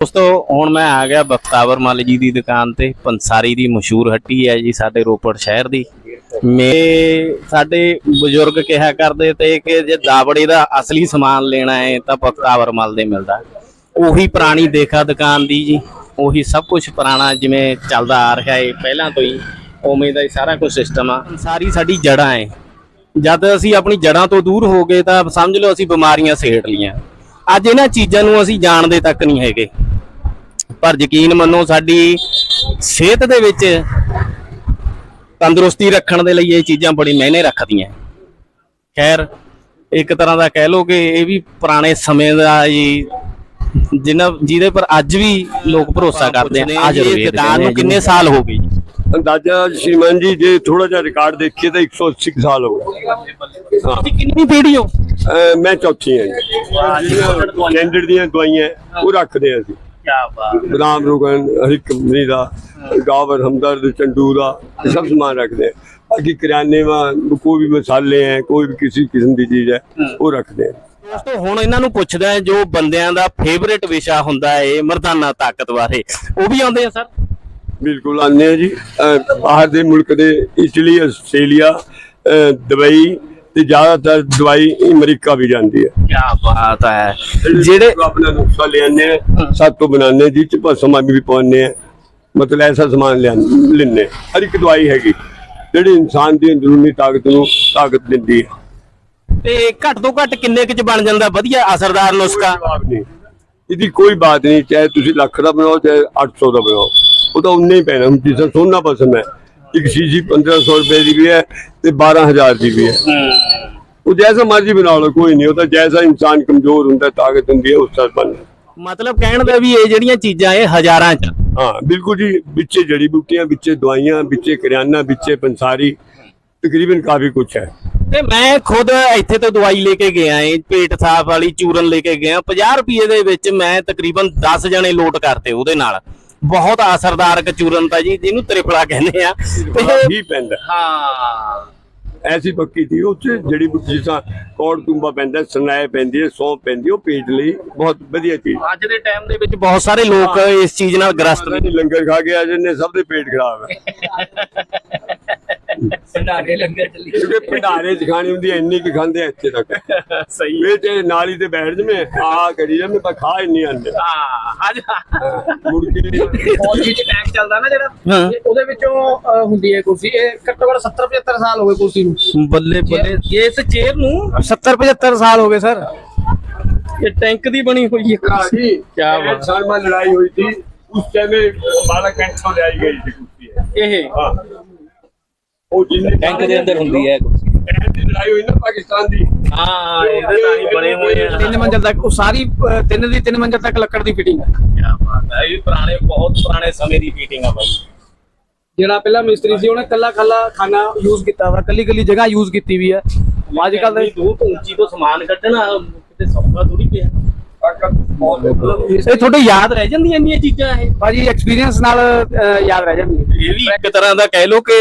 ਦੋਸਤੋ, ਹੁਣ ਮੈਂ ਆ ਗਿਆ ਬਖਤਾਵਰ ਮੱਲ ਜੀ ਦੀ ਦੁਕਾਨ ਤੇ। ਪੰਸਾਰੀ ਦੀ ਮਸ਼ਹੂਰ ਹੱਟੀ ਹੈ ਜੀ ਸਾਡੇ ਰੋਪੜ ਸ਼ਹਿਰ ਦੀ। ਮੇ ਸਾਡੇ ਬਜ਼ੁਰਗ ਕਿਹਾ ਕਰਦੇ ਤੇ ਕਿ ਜੇ ਦਾਬੜੇ ਦਾ ਅਸਲੀ ਸਮਾਨ ਲੈਣਾ ਹੈ ਤਾਂ ਬਖਤਾਵਰ ਮੱਲ ਦੇ ਮਿਲਦਾ। ਉਹੀ ਪੁਰਾਣੀ ਦੇਖਾ ਦੁਕਾਨ ਦੀ ਜੀ। ਉਹੀ ਸਭ ਕੁਝ ਪੁਰਾਣਾ ਜਿਵੇਂ ਚੱਲਦਾ ਆ ਰਿਹਾ ਹੈ ਪਹਿਲਾਂ ਤੋਂ ਹੀ। ਉਵੇਂ ਦਾ ਹੀ ਸਾਰਾ ਕੁਝ ਸਿਸਟਮ ਆ। ਸਾਰੀ ਸਾਡੀ ਜੜ੍ਹਾਂ ਹੈ ਜਦ ਅਸੀਂ ਆਪਣੀ ਜੜ੍ਹਾਂ ਤੋਂ ਦੂਰ ਹੋ ਗਏ ਤਾਂ ਸਮਝ ਲਓ ਅਸੀਂ ਬਿਮਾਰੀਆਂ ਸੇੜ ਲੀਆਂ ਅੱਜ ਇਹਨਾਂ ਚੀਜ਼ਾਂ ਨੂੰ ਅਸੀਂ ਜਾਣਦੇ ਤੱਕ ਨਹੀਂ ਹੈਗੇ। ਪਰ ਯਕੀਨ ਮੰਨੋ ਸਾਡੀ ਸਿਹਤ ਦੇ ਵਿੱਚ ਤੰਦਰੁਸਤੀ ਰੱਖਣ ਦੇ ਲਈ ਇਹ ਚੀਜ਼ਾਂ ਬੜੀ ਮਾਇਨੇ ਰੱਖਦੀਆਂ। ਖੈਰ ਇੱਕ ਤਰ੍ਹਾਂ ਦਾ ਕਹਿ ਲੋ ਕਿ ਇਹ ਵੀ ਪੁਰਾਣੇ ਸਮੇਂ ਦਾ ਜੀ ਜਿਨ੍ਹਾਂ ਜਿਹਦੇ ਪਰ ਅੱਜ ਵੀ ਲੋਕ ਭਰੋਸਾ ਕਰਦੇ ਨੇ ਅੱਜ ਦੁਕਾਨ ਨੂੰ ਕਿੰਨੇ ਸਾਲ ਹੋ ਗਏ ਜੀ। ਅੰਦਾਜ਼ਾ ਸ਼੍ਰੀਮਾਨ ਜੀ ਜੇ ਥੋੜਾ ਜਿਹਾ ਰਿਕਾਰਡ ਦੇਖੀਏ ਤਾਂ 180 ਕੁ ਸਾਲ ਹੋ ਗਏ। ਕਿੰਨੀ ਪੀੜ੍ਹੀ ਹੋ? ਮੈਂ ਚੌਥੀ ਹਾਂ ਜੀ। ਦੀਆਂ ਦਵਾਈਆਂ ਉਹ ਰੱਖਦੇ ਹਾਂ ਅਸੀਂ। ਬਦਾਮ ਰੋਗਨ ਹਰੀ ਕੰਪਨੀ ਦਾ ਗਾਵਰ ਹਮਦਰਦ ਚੰਡੂ ਦਾ ਇਹ ਸਭ ਸਮਾਨ ਰੱਖਦੇ ਹਾਂ ਬਾਕੀ ਕਰਿਆਨੇ में ਕੋਈ ਵੀ ਮਸਾਲੇ ਹੈ ਕੋਈ ਵੀ ਕਿਸੇ ਕਿਸਮ ਦੀ ਚੀਜ਼ ਹੈ। ਉਹ ਰੱਖਦੇ ਹਾਂ ਦੋਸਤੋ ਹੁਣ ਇਹਨਾਂ ਨੂੰ ਪੁੱਛਦਾ ਹੈ ਜੋ ਬੰਦਿਆਂ ਦਾ ਫੇਵਰੇਟ ਵਿਸ਼ਾ ਹੁੰਦਾ ਹੈ ਮਰਦਾਨਾ ਤਾਕਤ ਬਾਰੇ। ਉਹ ਵੀ ਆਉਂਦੇ ਆ ਸਰ? ਬਿਲਕੁਲ ਆਉਂਦੇ ਹਾਂ ਜੀ। ਬਾਹਰ ਦੇ ਮੁਲਕ ਦੇ ਇਟਲੀ ਆਸਟ੍ਰੇਲੀਆ ਦੁਬਈ ਤੇ ਜ਼ਿਆਦਾਤਰ ਦਵਾਈ ਅਮਰੀਕਾ ਵੀ ਜਾਂਦੀ ਹੈ। ਕੀ ਬਾਤ ਹੈ। ਜਿਹੜੇ ਜੋ ਆਪਣਾ ਨੁਸਖਾ ਲਿਆਨੇ ਸੱਤ ਤੋਂ ਬਣਾਉਂਦੇ ਹਾਂ, ਜਿਹ ਚ ਭਸਮਾਂ ਵੀ ਪਾਉਂਦੇ ਆ ਮਤਲਬ ਐਸਾ ਸਮਾਨ ਲੈਣੇ ਹਰ ਇੱਕ ਦਵਾਈ ਹੈਗੀ। ਜਿਹੜੀ ਇਨਸਾਨ ਦੀ ਅੰਦਰੂਨੀ ਤਾਕਤ ਨੂੰ ਤਾਕਤ ਦਿੰਦੀ ਹੈ ਤੇ ਘੱਟ ਤੋਂ ਘੱਟ ਕਿੰਨੇ ਕੁ ਚ ਬਣ ਜਾਂਦਾ? ਵਧੀਆ ਅਸਰਦਾਰ ਨੁਸਖਾ। ਇਹਦੀ ਕੋਈ ਬਾਤ ਨਹੀਂ ਚਾਹੇ ਤੁਸੀਂ ਲੱਖ ਦਾ ਬਣਾਓ ਚਾਹੇ 800 ਦਾ ਬਣਾਓ। ਉਹ ਤਾਂ ਉਨਾ ਹੀ ਪੈਣਾ। ਜਿਸ ਸੋਨਾ ਪਸੰਦ ਹੈ। ਇੱਕ ਸ਼ੀਸ਼ੀ 1500 ਰੁਪਏ ਦੀ ਵੀ ਹੈ ਤੇ 12000 ਦੀ ਵੀ ਹੈ। ਉਹ ਜੈਸਾ ਮਰਜ਼ੀ ਬਣਾ ਲਓ ਕੋਈ ਨਹੀਂ ਉਹ ਤਾਂ ਜੈਸਾ ਇਨਸਾਨ ਕਮਜ਼ੋਰ ਹੁੰਦਾ ਤਾਕਤ ਹੁੰਦੀ ਹੈ ਉਸ ਤਰ੍ਹਾਂ ਬਣਦਾ ਮਤਲਬ ਕਹਿਣ ਦਾ ਵੀ ਇਹ ਜਿਹੜੀਆਂ ਚੀਜ਼ਾਂ ਇਹ ਹਜ਼ਾਰਾਂ ਚ। ਹਾਂ ਬਿਲਕੁਲ ਜੀ ਵਿੱਚੇ ਜੜੀ ਬੂਟੀਆਂ ਵਿੱਚੇ ਦਵਾਈਆਂ ਵਿੱਚੇ ਕਰਿਆਨਾ ਵਿੱਚੇ ਪੰਸਾਰੀ ਤਕਰੀਬਨ ਕਾਫੀ ਕੁਝ ਹੈ। ਤੇ ਮੈਂ ਖੁਦ ਇੱਥੇ ਤੋਂ ਦਵਾਈ ਲੈ ਕੇ ਗਿਆ ਏ ਪੇਟ ਸਾਫ਼ ਵਾਲੀ ਚੂਰਨ ਲੈ ਕੇ ਗਿਆ 50 ਰੁਪਏ ਦੇ ਵਿੱਚ ਮੈਂ ਤਕਰੀਬਨ 10 ਜਣੇ ਲੋਟ ਕਰਤੇ ਉਹਦੇ ਨਾਲ। ਬਹੁਤ ਅਸਰਦਾਰ ਕਚੂਰਨ ਤਾਂ ਜੀ ਜਿਹਨੂੰ ਤ੍ਰਿਫਲਾ ਕਹਿੰਦੇ ਆ। ਤੇ ਹੀ ਪੈਂਦਾ। ਹਾਂ। ਐਸੀ ਪੱਕੀ ਦੀ ਉੱਥੇ ਜੜੀ ਬੂਟੀ ਜਿਸਾ ਕੌੜ ਤੁੰਬਾ ਪੈਂਦਾ ਸਨਾਏ ਪੈਂਦੀ ਹੈ ਸੌਂਫ ਪੈਂਦੀ ਉਹ ਪੇਟ ਲਈ ਬਹੁਤ ਵਧੀਆ ਚੀਜ਼। ਅੱਜ ਦੇ ਟਾਈਮ ਦੇ ਵਿੱਚ ਬਹੁਤ ਸਾਰੇ ਲੋਕ ਇਸ ਚੀਜ਼ ਨਾਲ ਗ੍ਰਸਤ ਨੇ। ਲੰਗਰ ਖਾ ਕੇ ਆ ਜਾਂਦੇ ਸਭ ਦੇ ਪੇਟ ਖਰਾਬ ਹੈ। ਭੰਡਾਰੇ ਲੰਗਰ ਚੱਲੀ ਕਿਉਂਕਿ ਭੰਡਾਰੇ ਚ ਖਾਣੀ ਹੁੰਦੀ ਐ ਇੰਨੀ ਕੀ ਖਾਂਦੇ ਆ ਇੱਥੇ ਤੱਕ। ਸਹੀ ਵੇ ਤੇ ਨਾਲੀ ਤੇ ਬੈਠ ਜਵੇਂ ਆ ਕਰੀ ਜਵੇਂ ਤਾਂ ਖਾ ਇੰਨੀ ਆਂਦੇ। ਹਾਂ ਅੱਜ ਮੁਰਗੀ ਫੌਜੀ ਚ ਟੈਂਕ ਚੱਲਦਾ ਨਾ ਜਿਹੜਾ। ਉਹਦੇ ਵਿੱਚੋਂ ਹੁੰਦੀ ਹੈ ਕੁਰਸੀ। ਇਹ ਘੱਟੋ 70 75 ਸਾਲ ਹੋ ਗਏ ਕੁਰਸੀ ਨੂੰ। ਬੱਲੇ ਬੱਲੇ। ਇਸ ਚੇਅਰ ਨੂੰ 70 75 ਸਾਲ ਹੋ ਗਏ ਸਰ। ਇਹ ਟੈਂਕ ਦੀ ਬਣੀ ਹੋਈ ਹੈ ਜੀ। ਕੀ ਬਾਤ। ਸਾਲ ਮਾ ਲੜਾਈ ਹੋਈ ਸੀ। ਉਸ ਟਾਈਮ 12 ਕੈਂਟ ਲਈ ਗਈ ਸੀ ਇਹ? ਹਾਂ। ਉਹ ਜਿੰਨੇ ਟੈਂਕ ਦੇ ਅੰਦਰ ਹੁੰਦੀ ਹੈ ਜਿਹੜਾ ਪਹਿਲਾ ਮਿਸਤਰੀ ਸੀ ਉਹਨੇ ਕੱਲਾ ਕੱਲਾ ਖਾਨਾ ਯੂਜ਼ ਕੀਤਾ ਵਾ ਕੱਲੀ ਕੱਲੀ ਜਗ੍ਹਾ ਯੂਜ਼ ਕੀਤੀ ਵੀ ਹੈ ਕੱਲ ਦੀ ਉੱਚੀ ਤੋਂ ਸਮਾਨ ਕੱਢਣਾ ਕਿਤੇ ਥੋੜੀ ਪਿਆ। ਇਹ ਤੁਹਾਡੇ ਯਾਦ ਰਹਿ ਜਾਂਦੀਆਂ ਇੰਨੀਆਂ ਚੀਜ਼ਾਂ ਇਹ? ਭਾਜੀ ਐਕਸਪੀਰੀਅੰਸ ਨਾਲ ਅਹ, ਯਾਦ ਰਹਿ ਜਾਂਦੀ ਹੈ। ਇਹ ਵੀ ਇੱਕ ਤਰ੍ਹਾਂ ਦਾ ਕਹਿ ਲੋ ਕਿ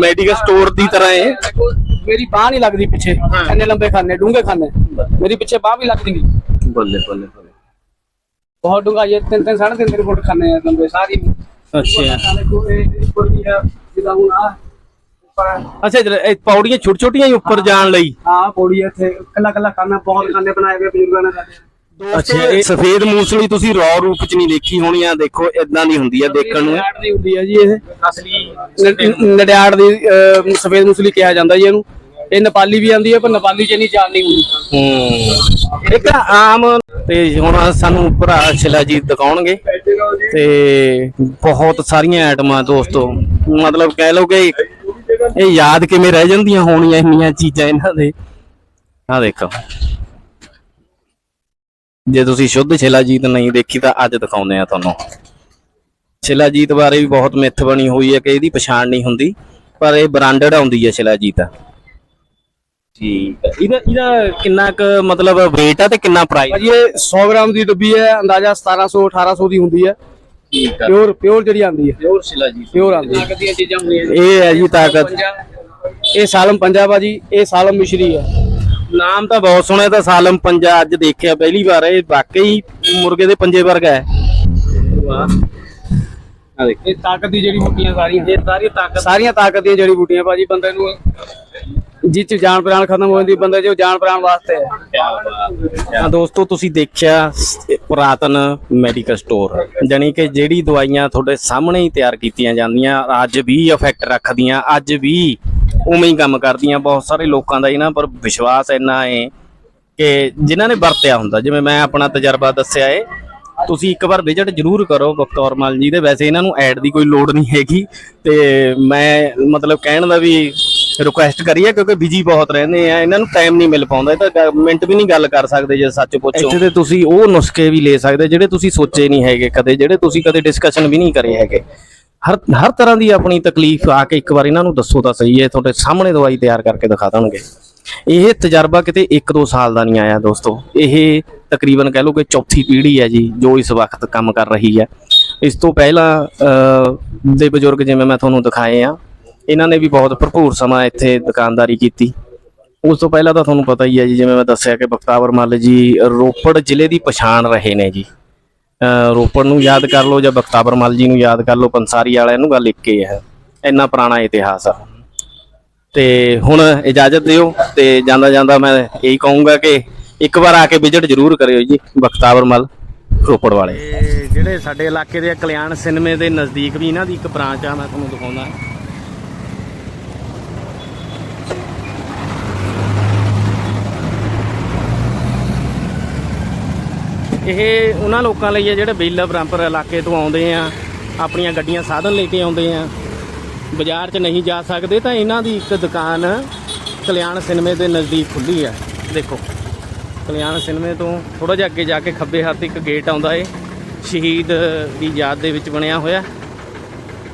ਮੈਡੀਕਲ ਸਟੋਰ ਦੀ ਤਰ੍ਹਾਂ ਹੈ ਮੇਰੀ ਬਾਹ ਨਹੀਂ ਲੱਗਦੀ ਪਿੱਛੇ। ਇੰਨੇ ਲੰਬੇ ਖਾਨੇ ਡੂੰਘੇ ਖਾਨੇ। ਮੇਰੀ ਪਿੱਛੇ ਬਾਹ ਵੀ ਲੱਗਦੀ ਨਹੀਂ। ਬੱਲੇ ਬੱਲੇ ਬੱਲੇ। ਬਹੁਤ ਡੂੰਘਾ ਇਹ ਤਿੰਨ ਤਿੰਨ ਸਾਢੇ ਤਿੰਨ ਤਿੰਨ ਫੁੱਟ ਖਾਨੇ ਆ ਲੰਬੇ ਸਾਰੀ। ਅੱਛਾ। ਵੀ ਹੈ ਜਿੱਦਾਂ ਹੁਣ ਆ ਉੱਪਰ ਹੈ। ਅੱਛਾ ਜਿਹੜਾ ਇਹ ਪੌੜੀਆਂ ਛੋਟੀ ਛੋਟੀਆਂ ਹੀ ਉੱਪਰ ਜਾਣ ਲਈ? ਹਾਂ ਪੌੜੀ ਹੈ ਇੱਥੇ ਕੱਲਾ ਕੱਲਾ ਖਾਨਾ ਬਹੁਤ ਖਾਨੇ ਬਣਾਏ ਹੋਏ ਬਜ਼ੁਰਗਾਂ ਨੇ ਸਾਡੇ। ਅੱਛਾ ਇਹ ਸਫੇਦ ਮੂਸਲੀ ਤੁਸੀਂ ਰੌ ਰੂਪ ਚ ਨਹੀਂ ਦੇਖੀ ਹੋਣੀ ਆ ਦੇਖੋ ਇਦਾਂ ਦੀ ਹੁੰਦੀ ਆ ਦੇਖਣ ਨੂੰ। ਨੜਿਆੜ ਦੀ ਹੁੰਦੀ ਹੈ ਜੀ ਇਹ। ਅਸਲੀ ਨ- ਨੜਿਆੜ ਦੀ ਅਹ, ਸਫੇਦ ਮੁਸਲੀ ਕਿਹਾ ਜਾਂਦਾ ਜੀ ਇਹਨੂੰ। ਇਹ ਨੇਪਾਲੀ ਵੀ ਆਂਦੀ ਹੈ ਪਰ ਨੇਪਾਲੀ ਚ ਨਹੀਂ ਜਾਣ ਨਹੀਂ ਹੁੰਦੀ। ਹੂੰ। ਇੱਕ ਆਮ ਤੇ ਹੁਣ ਸਾਨੂੰ ਭਰਾ ਸ਼ਿਲਾ ਜੀ ਦਿਖਾਉਣਗੇ ਤੇ ਬਹੁਤ ਸਾਰੀਆਂ ਆਈਟਮਾਂ ਦੋਸਤੋ। ਮਤਲਬ ਕਹਿ ਲਓ ਕਿ ਇਹ ਯਾਦ ਕਿਵੇਂ ਰਹਿ ਜਾਂਦੀਆਂ ਹੋਣੀਆਂ ਇੰਨੀਆਂ ਚੀਜ਼ਾਂ ਇਹਨਾਂ ਦੇ। ਆ ਦੇਖੋ। ਜੇ ਤੁਸੀਂ ਸ਼ੁੱਧ ਸ਼ਿਲਾਜੀਤ ਨਹੀਂ ਦੇਖੀ ਤਾਂ ਅੱਜ ਦਿਖਾਉਂਦੇ ਆ ਤੁਹਾਨੂੰ। ਸ਼ਿਲਾਜੀਤ ਬਾਰੇ ਵੀ ਬਹੁਤ ਮਿੱਥ ਬਣੀ ਹੋਈ ਹੈ ਕਿ ਇਹਦੀ ਪਛਾਣ ਨਹੀਂ ਹੁੰਦੀ ਪਰ ਇਹ ਬ੍ਰਾਂਡਡ ਆਉਂਦੀ ਹੈ ਸ਼ਿਲਾਜੀਤ ਠੀਕ ਹੈ। ਇਹਦਾ ਇਹਦਾ ਕਿੰਨਾ ਕੁ ਮਤਲਬ weight ਆ ਤੇ ਕਿੰਨਾ ਪ੍ਰਾਈਸ ਭਾਜੀ ਇਹ 100 ਗ੍ਰਾਮ ਦੀ ਡੱਬੀ ਹੈ ਅੰਦਾਜ਼ਾ 1700 1800 ਦੀ ਹੁੰਦੀ ਹੈ। ਠੀਕ ਪਿਓਰ ਪਿਓਰ ਜਿਹੜੀ ਆਂਦੀ ਹੈ। ਪਿਓਰ ਸ਼ਿਲਾਜੀਤ ਪਿਓਰ ਆਂਦੀ ਹੈ। ਦੀਆਂ ਚੀਜ਼ਾਂ ਹੁੰਦੀਆਂ ਇਹ ਹੈ ਜੀ ਤਾਕਤ। ਇਹ ਸਾਲਮ ਪੰਜਾਬ ਜੀ ਇਹ ਸਾਲਮ ਮਿਸ਼ਰੀ ਹੈ। ਨਾਮ ਤਾਂ ਬਹੁਤ ਸੁਣਿਆ ਤਾਂ ਸਾਲਮ ਪੰਜਾ ਅੱਜ ਦੇਖਿਆ ਪਹਿਲੀ ਵਾਰ ਇਹ ਵਾਕਈ ਮੁਰਗੇ ਦੇ ਪੰਜੇ ਵਰਗਾ ਹੈ। ਆ ਆ ਦੇਖ। ਇਹ ਤਾਕਤ ਦੀ ਜੜੀ ਬੂਟੀਆਂ ਸਾਰੀਆਂ। ਇਹ ਤਾਕਤ ਸਾਰੀਆਂ ਤਾਕਤ ਦੀਆਂ ਜੜੀ ਬੂਟੀਆਂ ਭਾਜੀ ਬੰਦੇ ਨੂੰ ਜਿਹ ਚ ਜਾਨ ਪ੍ਰਾਣ ਖਤਮ ਹੋ ਜਾਂਦੀ ਬੰਦੇ ਜੋ ਜਾਨ ਪ੍ਰਾਣ ਵਾਸਤੇ ਹੈ। ਦੋਸਤੋ ਤੁਸੀਂ ਦੇਖਿਆ ਪੁਰਾਤਨ ਮੈਡੀਕਲ ਸਟੋਰ ਜਾਣੀ ਕਿ ਜਿਹੜੀ ਦਵਾਈਆਂ ਤੁਹਾਡੇ ਸਾਹਮਣੇ ਹੀ ਤਿਆਰ ਕੀਤੀਆਂ ਜਾਂਦੀਆਂ ਅੱਜ ਵੀ ਇਫੈਕਟ ਰੱਖਦੀਆਂ ਅੱਜ ਵੀ ਉਵੇਂ ਹੀ ਕੰਮ ਕਰਦੀਆਂ ਬਹੁਤ ਸਾਰੇ ਲੋਕਾਂ ਦਾ ਇਹਨਾਂ ਪਰ ਵਿਸ਼ਵਾਸ ਇੰਨਾ ਹੈ ਕਿ ਜਿਨ੍ਹਾਂ ਨੇ ਵਰਤਿਆ ਹੁੰਦਾ। ਜਿਵੇਂ ਮੈਂ ਆਪਣਾ ਤਜਰਬਾ ਦੱਸਿਆ ਏ, ਤੁਸੀਂ ਇੱਕ ਵਾਰ ਵਿਜ਼ਿਟ ਜ਼ਰੂਰ ਕਰੋ ਬਖਤੌਰ ਮਲ ਜੀ ਦੇ। ਵੈਸੇ ਇਹਨਾਂ ਨੂੰ ਐਡ ਦੀ ਕੋਈ ਲੋੜ ਨਹੀਂ ਹੈਗੀ ਤੇ ਮੈਂ ਮਤਲਬ ਕਹਿਣ ਦਾ ਵੀ ਰਿਕੁਐਸਟ ਕਰੀਏ ਕਿਉਂਕਿ ਬਿਜ਼ੀ ਬਹੁਤ ਰਹਿੰਦੇ ਆ, ਇਹਨਾਂ ਨੂੰ ਟਾਈਮ ਨਹੀਂ ਮਿਲ ਪਾਉਂਦਾ, ਇਹ ਤਾਂ ਮਿੰਟ ਵੀ ਨਹੀਂ ਗੱਲ ਕਰ ਸਕਦੇ ਜੇ ਸੱਚ ਪੁੱਛੋ। ਇੱਥੇ ਤੇ ਤੁਸੀਂ ਉਹ ਨੁਸਖੇ ਵੀ ਲੈ ਸਕਦੇ, ਜਿਹੜੇ ਤੁਸੀਂ ਸੋਚੇ ਨਹੀਂ ਹੈਗੇ ਕਦੇ, ਜਿਹੜੇ ਤੁਸੀਂ ਕਦੇ ਡਿਸਕਸ਼ਨ ਵੀ ਨਹੀਂ ਕਰੇ ਹੈਗੇ। ਹਰ ਹਰ ਤਰ੍ਹਾਂ ਦੀ ਆਪਣੀ ਤਕਲੀਫ ਆ ਕੇ ਇੱਕ ਵਾਰ ਇਹਨਾਂ ਨੂੰ ਦੱਸੋ ਤਾਂ ਸਹੀ ਹੈ ਤੁਹਾਡੇ ਸਾਹਮਣੇ ਦਵਾਈ ਤਿਆਰ ਕਰਕੇ ਦਿਖਾ ਦੇਣਗੇ। ਇਹ ਤਜਰਬਾ ਕਿਤੇ 1-2 ਸਾਲ ਦਾ ਨਹੀਂ ਆਇਆ ਦੋਸਤੋ। ਇਹ ਤਕਰੀਬਨ ਕਹਿ ਲਓ ਕਿ ਚੌਥੀ ਪੀੜ੍ਹੀ ਹੈ ਜੀ ਜੋ ਇਸ ਵਕਤ ਕੰਮ ਕਰ ਰਹੀ ਹੈ। ਇਸ ਤੋਂ ਪਹਿਲਾਂ ਅ, ਦੇ ਬਜ਼ੁਰਗ ਜਿਵੇਂ ਮੈਂ ਤੁਹਾਨੂੰ ਦਿਖਾਏ ਆ ਇਹਨਾਂ ਨੇ ਵੀ ਬਹੁਤ ਭਰਪੂਰ ਸਮਾਂ ਇੱਥੇ ਦੁਕਾਨਦਾਰੀ ਕੀਤੀ। ਉਸ ਤੋਂ ਪਹਿਲਾਂ ਤਾਂ ਤੁਹਾਨੂੰ ਪਤਾ ਹੀ ਹੈ ਜੀ ਜਿਵੇਂ ਮੈਂ ਦੱਸਿਆ ਕਿ ਬਖਤਾਵਰ ਮੱਲ ਜੀ ਰੋਪੜ ਜ਼ਿਲ੍ਹੇ ਦੀ ਪਛਾਣ ਰਹੇ ਨੇ ਜੀ। ਰੋਪੜ ਨੂੰ ਯਾਦ ਕਰ ਲਓ ਜਾਂ ਬਖਤਾਵਰ ਮੱਲ ਜੀ ਨੂੰ ਯਾਦ ਕਰ ਲਓ, ਪੰਸਾਰੀ ਵਾਲਿਆਂ ਨੂੰ ਗੱਲ ਇੱਕ ਹੀ। ਹੈ ਇੰਨਾ ਪੁਰਾਣਾ ਇਤਿਹਾਸ ਆ। ਤੇ ਹੁਣ ਇਜਾਜ਼ਤ ਦਿਓ ਤੇ ਜਾਂਦਾ ਜਾਂਦਾ ਮੈਂ ਇਹੀ ਕਹੂੰਗਾ ਕਿ ਇੱਕ ਵਾਰ ਆ ਕੇ ਵਿਜ਼ਿਟ ਜ਼ਰੂਰ ਕਰਿਓ ਜੀ, ਬਖਤਾਵਰ ਮਲ ਰੋਪੜ ਵਾਲੇ। ਜਿਹੜੇ ਸਾਡੇ ਇਲਾਕੇ ਦੇ ਕਲਿਆਣ ਸਿਨੇਮੇ ਦੇ ਨਜ਼ਦੀਕ ਵੀ ਇਹਨਾਂ ਦੀ ਇੱਕ ਬ੍ਰਾਂਚ ਆ, ਮੈਂ ਤੁਹਾਨੂੰ ਦਿਖਾਉਂਦਾ। ਇਹ ਉਹਨਾਂ ਲੋਕਾਂ ਲਈ ਹੈ ਜਿਹੜੇ ਬੇਲਾ ਬ੍ਰਹਮਪੁਰ ਇਲਾਕੇ ਤੋਂ ਆਉਂਦੇ ਆ, ਆਪਣੀਆਂ ਗੱਡੀਆਂ ਸਾਧਨ ਲੈ ਕੇ ਆਉਂਦੇ ਆ। ਬਾਜ਼ਾਰ 'ਚ ਨਹੀਂ ਜਾ ਸਕਦੇ ਤਾਂ ਇਹਨਾਂ ਦੀ ਇੱਕ ਦੁਕਾਨ ਕਲਿਆਣ ਸਿਨੇਮੇ ਦੇ ਨਜ਼ਦੀਕ ਖੁੱਲੀ ਆ ਦੇਖੋ, ਕਲਿਆਣ ਸਿਨੇਮੇ ਤੋਂ ਥੋੜਾ ਜਿਹਾ ਅੱਗੇ ਜਾ ਕੇ ਖੱਬੇ ਹੱਥ ਇੱਕ ਗੇਟ ਆਉਂਦਾ ਏ, ਸ਼ਹੀਦ ਦੀ ਯਾਦ ਦੇ ਵਿੱਚ ਬਣਿਆ ਹੋਇਆ।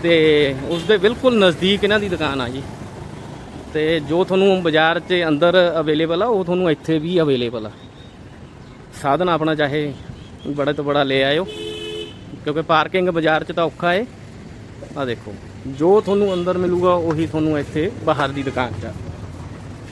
ਤੇ ਉਸ ਦੇ ਬਿਲਕੁਲ ਨਜ਼ਦੀਕ ਇਹਨਾਂ ਦੀ ਦੁਕਾਨ ਆ ਜੀ। ਤੇ ਜੋ ਤੁਹਾਨੂੰ ਬਾਜ਼ਾਰ 'ਚ ਅੰਦਰ ਅਵੇਲੇਬਲ ਆ, ਉਹ ਤੁਹਾਨੂੰ ਇੱਥੇ ਵੀ ਅਵੇਲੇਬਲ ਆ। ਸਾਧਨ ਆਪਣਾ ਚਾਹੇ ਬੜੇ ਤੋਂ ਬੜਾ ਲੈ ਆਇਓ ਕਿਉਂਕਿ ਪਾਰਕਿੰਗ ਬਾਜ਼ਾਰ 'ਚ ਤਾਂ ਔਖਾ ਏ ਆ ਦੇਖੋ, ਜੋ ਤੁਹਾਨੂੰ ਅੰਦਰ ਮਿਲੂਗਾ, ਉਹੀ ਤੁਹਾਨੂੰ ਇੱਥੇ ਬਾਹਰ ਦੀ ਦੁਕਾਨ 'ਚ ਆ।